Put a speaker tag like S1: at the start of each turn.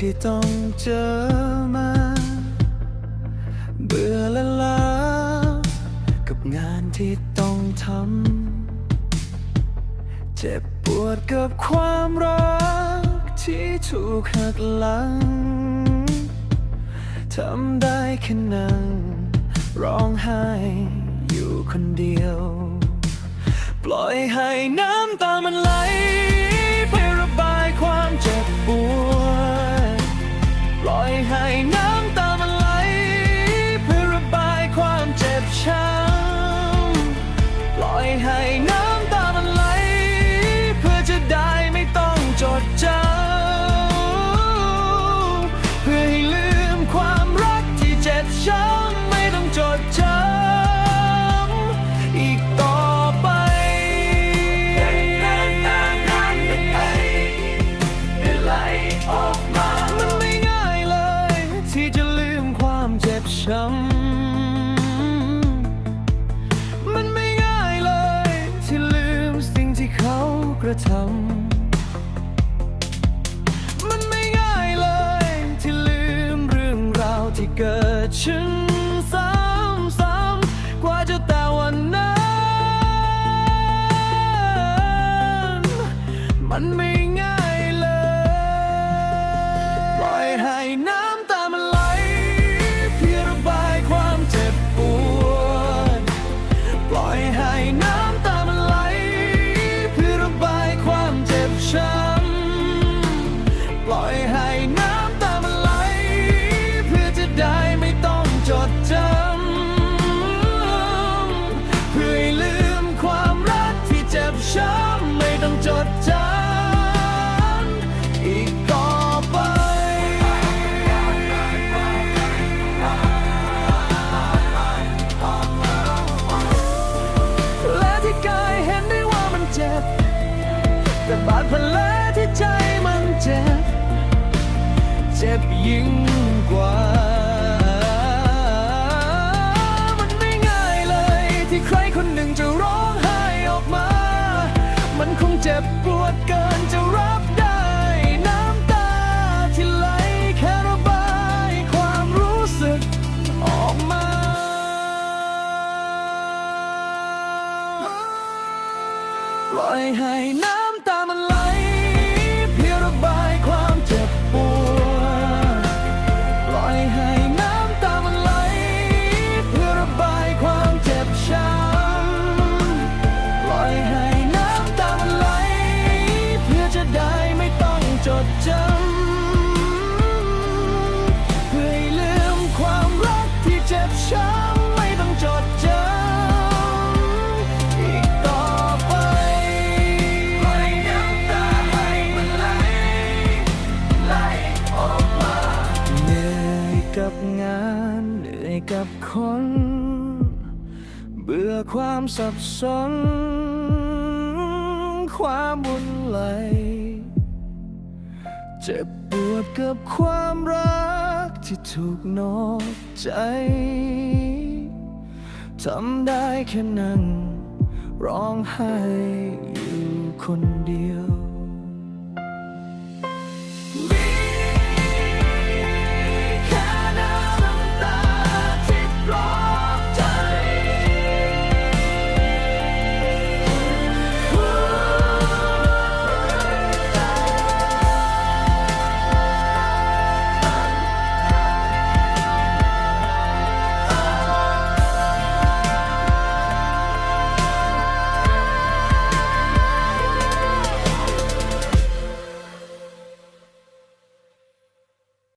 S1: ที่ต้องเจอมา เบื่อและล้ากับงานที่ต้องทำ เจ็บปวดกับความรักที่ถูกหักหลัง ทำได้แค่นั่งร้องไห้อยู่คนเดียว ปล่อยให้น้ำตามันไหล ระทำมันไม่ง่ายเลยที่ลืมเรื่องราวที่เกิดขึ้น แต่บาดแผลที่ใจมันเจ็บ เจ็บยิ่งกว่า มันไม่ง่ายเลยที่ใครคนหนึ่งจะร้องไห้ออกมา มันคงเจ็บปวดเกินจะรับได้ น้ำตาที่ไหลแค่ระบายความรู้สึกออกมา ปล่อยให้น้ำ กับคน เบื่อความสับสน ความวุ่นไหล เจ็บปวดกับความรักที่ถูกนอกใจทำได้แค่นั่งร้องไห้อยู่คนเดียว